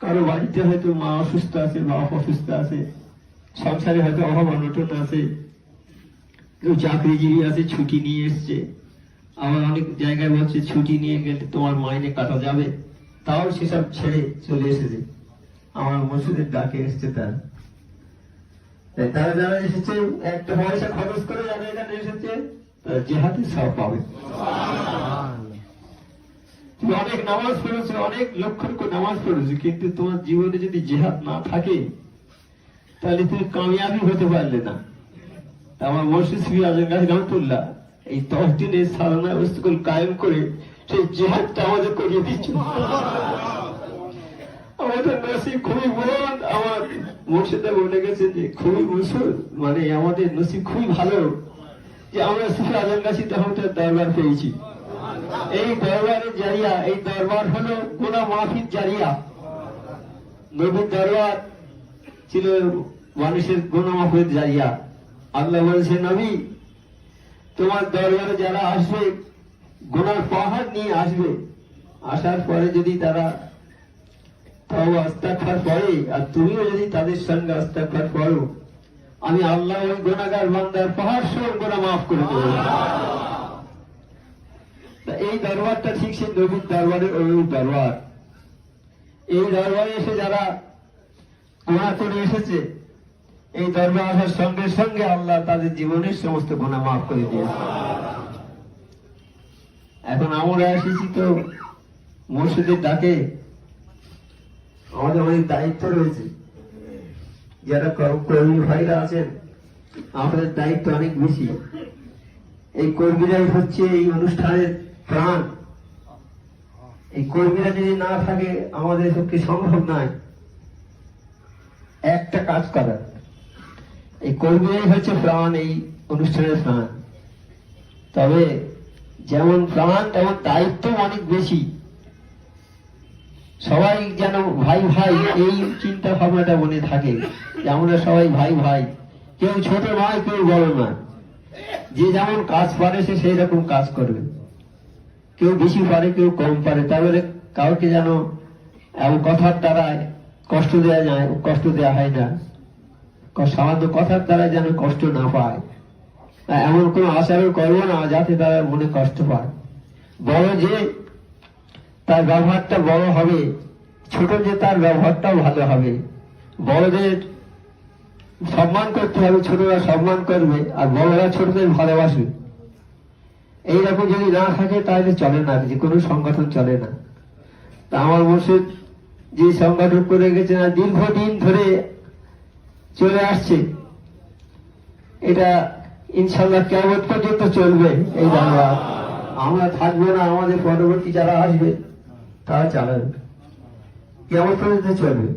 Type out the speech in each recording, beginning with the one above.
কারও বাড়িতে হয়তো মা অসুস্থ আছে, বাপ অসুস্থ আছে, সংসারে হয়তো অভাব অনটন আছে, কেউ চাকরিজীবী আছে, ছুটি নিয়ে এসছে। আবার অনেক জায়গায় বলছে, ছুটি নিয়ে গেলে তোমার মাইনে কাটা যাবে। তাও সেসব ছেড়ে চলে এসেছে। আমার মসজিদের ডাকে এসছে তার। তারা যারা এসেছে, একটা পয়সা খরচ করে যারা এখানে এসেছে, তারা জেহাতে সব পাবে। অনেক নামাজ পড়েছো, অনেক লক্ষণ করে নামাজ পড়েছো, কিন্তু তোমার জীবনে যদি জেহাদ না থাকে, তাহলে তুমি কামিয়াবি হতে পারলে না। আমার মসজিদ শ্রী আজম গাছ রহমতুল্লাহ এই দশ দিনের সালানা স্কুল কায়েম করে সেই জেহাদটা আমাদের করিয়ে দিচ্ছে আমাদের নসিব খুবই বড় আমার মুর্শিদা বলে গেছে যে খুবই মুসুর মানে আমাদের নসিব খুবই ভালো, যে আমরা সুফি আজম গাছি তখন দরবার পেয়েছি। এই দরবারের জারিয়া, এই দরবার হলো গোনা মাফির জারিয়া। নবীর দরবার ছিল মানুষের গোনা মাফের জারিয়া। আল্লাহ বলছে, নবী, তোমার দরবারে যারা আসবে গোনার পাহাড় নিয়ে আসবে। আসার পরে যদি তারা তাও আস্তাকফার পড়ে আর তুমিও যদি তাদের সঙ্গে আস্তাকফার করো, আমি আল্লাহ ওই গোনাগার বান্দার পাহাড় সব গোনা মাফ করে দেবো। এই দরবারটা ঠিক সেই নবীর দরবারের ওই দরবার। এই দরবারে এসে যারা গোনা করে এসেছে, এই দরবার আসার সঙ্গে সঙ্গে আল্লাহ তাদের জীবনের সমস্ত গোনা মাফ করে দিয়েছে। এখন আমরা এসেছি তো মসজিদের ডাকে। আমাদের অনেক দায়িত্ব রয়েছে। যারা কর- কর্মী ভাইরা আছেন, আমাদের দায়িত্ব অনেক বেশি। এই কর্মীরাই হচ্ছে এই অনুষ্ঠানের প্রাণ। এই কর্মীরা যদি না থাকে, আমাদের পক্ষে সম্ভব নয়? একটা কাজ করার এই কর্মীরাই হচ্ছে প্রাণ, এই অনুষ্ঠানের প্রাণ। তবে যেমন প্রাণ, তেমন দায়িত্ব অনেক বেশি। সবাই যেন ভাই ভাই, এই চিন্তা ভাবনাটা মনে থাকে যে আমরা সবাই ভাই ভাই। কেউ ছোট নয়, কেউ বড় নয়। যে যেমন কাজ পারে, সে সেই রকম কাজ করবে। কেউ বেশি পারে, কেউ কম পারে। তারপরে কাউকে যেন এমন কথার দ্বারায় কষ্ট দেওয়া যায়, কষ্ট দেওয়া হয় না। সামান্য কথার দ্বারা যেন কষ্ট না পায়। এমন কোন আশারও করব না, যাতে তারা মনে কষ্ট পায়। বড় যে তার ব্যবহারটা বড় হবে, ছোট যে তার ব্যবহারটাও ভালো হবে। বড়দের সম্মান করতে হবে, ছোটরা সম্মান করবে, আর বড়রা ছোটদের ভালোবাসবে। এইরকম যদি না থাকে, তাহলে চলে না, যে কোনো সংগঠন চলে না। তা আমার মসজিদ যে সংগঠন করে গেছে না, দীর্ঘদিন ধরে চলে আসছে। এটা ইনশাল্লাহ কেমন পর্যন্ত চলবে, এই দাঙ্গা আমরা থাকব না, আমাদের পরবর্তী যারা আসবে, তারা চালাবে। কেমন পর্যন্ত চলবে।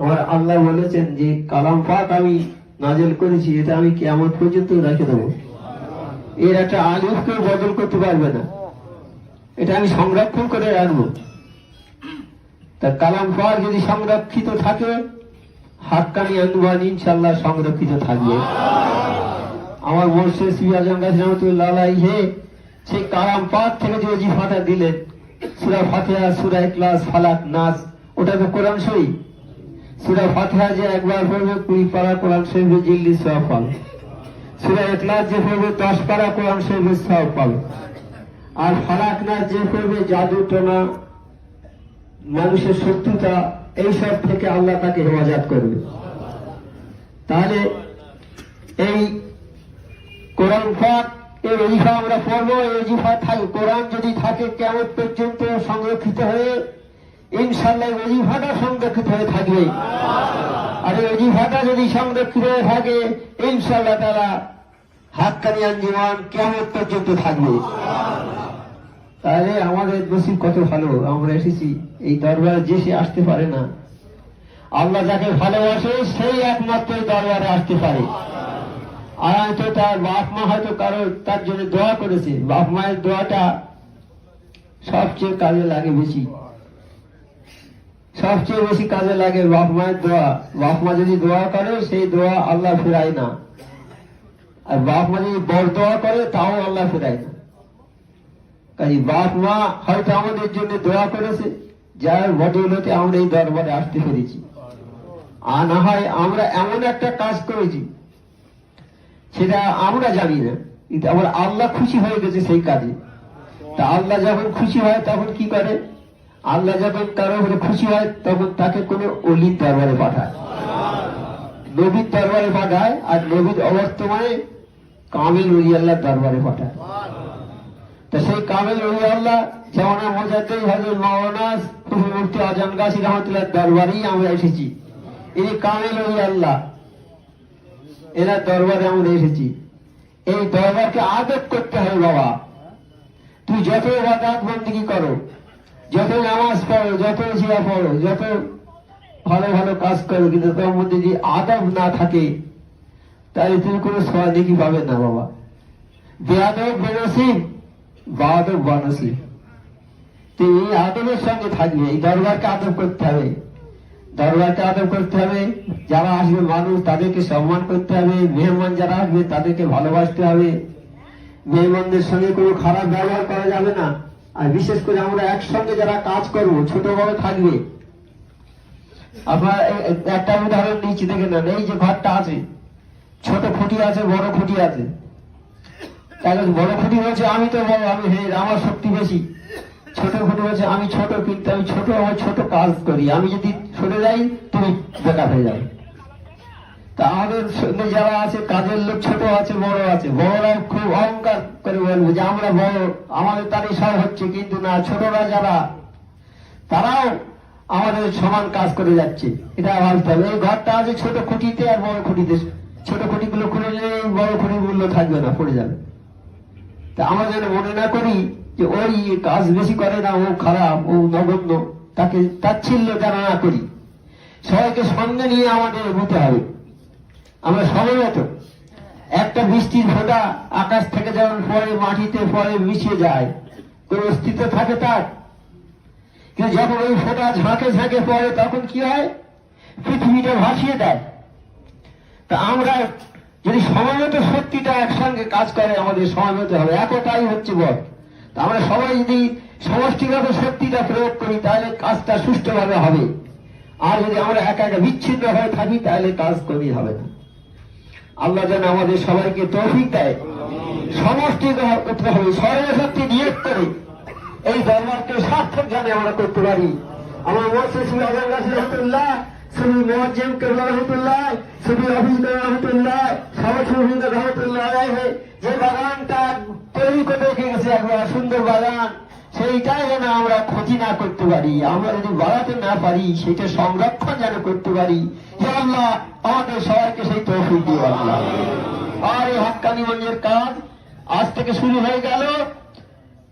আমার আল্লাহ বলেছেন যে, কালাম পাক আমি নাজেল করেছি, এটা আমি কেমন পর্যন্ত রেখে দেবো। এর একটা আলিফ কেউ বদল করতে পারবে না। এটা আমি সংরক্ষণ করে রাখব। তা কালাম পাক যদি সংরক্ষিত থাকে, হাক্কানি আন্দোলন ইনশাল্লাহ সংরক্ষিত থাকবে। আমার মর্ষে শ্রী আজম গাছ রহমতুল্লাহ সেই কালাম পাক থেকে যে অজিফাটা দিলেন, সুরা ফাতিহা, সুরা ইখলাস, ফালাক, নাস, ওটা তো কোরআন শরীফ। সুরা ফাতেহা যে একবার পড়বে, কুড়ি পারা কোরআন শরীফে জিল্লি সব পাবে। সুরা ইখলাস যে পড়বে দশ পারা কোরআন শরীফে সব পাবে। আর ফালাক নাস যে পড়বে জাদু, টোনা, মানুষের শত্রুতা, এইসব থেকে আল্লাহ তাকে হেফাজত করবে। তাহলে এই কোরআন পাক এই অজিফা আমরা পড়ব এই অজিফা থাকে, কোরআন যদি থাকে কেমন পর্যন্ত সংরক্ষিত হয়ে ইনশাল্লাহ অজিফাটা সংরক্ষিত হয়ে থাকবে। আর এই অজিফাটা যদি সংরক্ষিত হয়ে থাকে ইনশাল্লাহ তারা হাক্কানি আঞ্জুমান কেমন পর্যন্ত থাকবে। তাহলে আমাদের নসিব কত ভালো, আমরা এসেছি, এই দরবারে যে সে আসতে পারে না। আল্লাহ যাকে ভালোবাসে, সেই একমাত্র দরবারে আসতে পারে। আর হয়তো তার বাপ মা হয়তো কারও, তার জন্য দোয়া করেছে। বাপ মায়ের দোয়াটা সবচেয়ে কাজে লাগে বেশি। সবচেয়ে বেশি কাজে লাগে বাপ মায়ের দোয়া। বাপ মা যদি দোয়া করে, সেই দোয়া আল্লাহ ফেরায় না। আর বাপ মা যদি বড় দোয়া করে, তাও আল্লাহ ফেরায় না। কাজে বাপ মা হয়তো আমাদের জন্য দোয়া করেছে, যার বদৌলতে আমরা এই দরবারে আসতে পেরেছি। আর না হয় আমরা এমন একটা কাজ করেছি, সেটা আমরা জানি না, কিন্তু আমার আল্লাহ খুশি হয়ে গেছে সেই কাজে। তা আল্লাহ যখন খুশি হয়, তখন কি করে? আল্লাহ যখন কারও উপরে খুশি হয়, তখন তাকে কোনো অলির দরবারে পাঠায়। নবীর দরবারে পাঠায় আর নবীর অবর্তমানে কামিল উলি আল্লাহ দরবারে পাঠায়। তা সেই কামিল উলি আল্লাহ যেমন মজাতেই হুজুর মুফতি আজম গাছি রহমতুল্লাহ দরবারেই আমরা এসেছি। ইনি কামিল উলি আল্লাহ এরা দরবারে আমরা এসেছি। এই দরবারকে আদব করতে হবে বাবা। তুই যত বাদাত বন্দিগি করো যত নামাজ পড়ো, যত জিয়া পড়ো, যত ভালো ভালো কাজ করো, কিন্তু তোর মধ্যে যদি আদব না থাকে, তাহলে তুমি কোনো সোয়াদিকি পাবে না, বাবা। বেয়াদব বেনসিব, বাদব বানসিব। তুই এই আদবের সঙ্গে থাকবে, এই দরবারকে আদব করতে হবে। দরবারকে আদব করতে হবে, যারা আসবে মানুষ, তাদেরকে সম্মান করতে হবে, মেহমান যারা আসবে, তাদেরকে ভালোবাসতে হবে। মেহমানদের সঙ্গে কোনো খারাপ ব্যবহার করা যাবে না। আর বিশেষ করে আমরা একসঙ্গে যারা কাজ করব, ছোট বড় থাকবে। আপনার একটা উদাহরণ নিচ্ছি, দেখে নেন, এই যে ঘরটা আছে, ছোট খুঁটি আছে, বড় খুঁটি আছে। এখন বড় খুঁটি বলছে, আমি তো বড়, আমি হে, আমার শক্তি বেশি। ছোট খুঁটি বলছে, আমি ছোট, কিন্তু আমি ছোট, আমার ছোট কাজ করি। আমি যদি সরে যাই, তুমি বেকার হয়ে যাবে। তা আমাদের যারা আছে কাজের লোক ছোট আছে, বড় আছে। বড়রা খুব অহংকার করে বলবে যে, আমরা বড়, আমাদের তারই সব হচ্ছে, কিন্তু না, ছোটরা যারা, তারাও আমাদের সমান কাজ করে যাচ্ছে। এটা ভাবতে হবে এই ঘরটা আছে ছোট খুঁটিতে আর বড় খুঁটিতে। ছোট খুঁটিগুলো খুলে নিলে বড় খুঁটিগুলো থাকবে না, পড়ে যাবে। তা আমরা যেন মনে না করি যে, ওই কাজ বেশি করে না, ও খারাপ, ও নগণ্য। তাকে তাচ্ছিল্য যেন না করি। সবাইকে সঙ্গে নিয়ে আমাদের এগোতে হবে। আমরা সময়মতো একটা বৃষ্টির ফোঁটা আকাশ থেকে যেমন পরে মাটিতে পরে মিশে যায়। কোন অস্তিত্ব থাকে তার। কিন্তু যখন ওই ফোঁটা ঝাঁকে ঝাঁকে পড়ে, তখন কি হয়? পৃথিবীটা ভাসিয়ে দেয়। তা আমরা যদি সময়মতো সত্যিটা একসঙ্গে কাজ করে, আমাদের সময়মতো হবে। একটাই হচ্ছে বল। তা আমরা সবাই যদি সমষ্টিগত শক্তিটা প্রয়োগ করি, তাহলে কাজটা সুষ্ঠুভাবে হবে। আর যদি আমরা একা একা বিচ্ছিন্ন হয়ে থাকি, তাহলে কাজ কমই হবে না। আল্লাহ যেন আমাদের সবাইকে তৌফিক দেয়। সমষ্টি করতে হবে, সর্বশক্তি নিয়োগ করে। এই দরবারকে সার্থক জানে আমরা করতে পারি। আমার মধ্যে শ্রী আজম রহমতুল্লাহ, শ্রী মোয়াজ্জেম কেবলা রহমতুল্লাহ, শ্রী অভিজিৎ রহমতুল্লাহ রহমতুল্লাহ রহমতুল্লাহ যে বাগানটা তৈরি করে রেখে গেছে একবার সুন্দর বাগান। সেইটাই যেন আমরা ক্ষতি না করতে পারি। আমরা যদি বাড়াতে না পারি, সেটা সংরক্ষণ যেন করতে পারি। হে আল্লাহ, আমাদের সবাইকে সেই তৌফিক দিও আল্লাহ। আর এই হাক্কানি মঞ্জের কাজ আজ থেকে শুরু হয়ে গেল।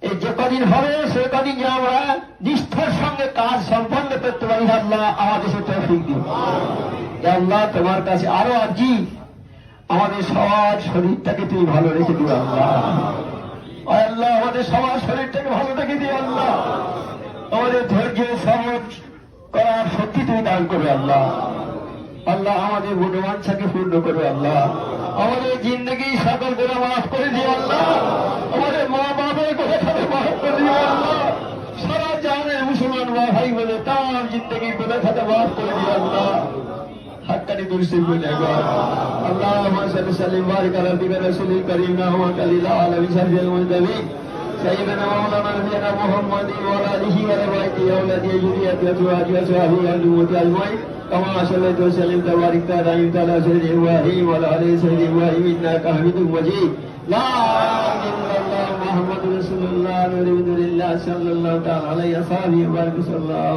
এই যে কদিন হবে, সে কদিন যে আমরা নিষ্ঠার সঙ্গে কাজ সম্পন্ন করতে পারি। আল্লাহ, আমাদের সে তৌফিক দিও। আল্লাহ, তোমার কাছে আরও আর্জি। আমাদের সবার শরীরটাকে তুমি ভালো রেখে দিও আল্লাহ। আল্লাহ, আমাদের সবার শরীরটাকে ভালো থেকে দিয়ে আল্লাহ। আমাদের ধৈর্য সহজ করার শক্তি তুমি দান করবে আল্লাহ। আল্লাহ, আমাদের গুণবাঞ্ছাকে পূর্ণ করবে আল্লাহ। আমাদের জিন্দগি সকল গোলা মাফ করে দিয়ে আল্লাহ। درسي بالعباد اللهم صل وسلم وبارك على نبينا رسول الكريم نعمك على وجهه المنتبين سيدنا مولانا نبينا محمد وعلى اله وصحبه أولاد ذريته ازواجه وصحبه الامه اجمعين كما صليت وسلمت وباركت على على سيدنا إبراهيم وعلى ال سيدنا إبراهيم انك حميد مجيد لا اله الا الله محمد رسول الله نور الله صلى الله تعالى عليه وصحبه وبارك الله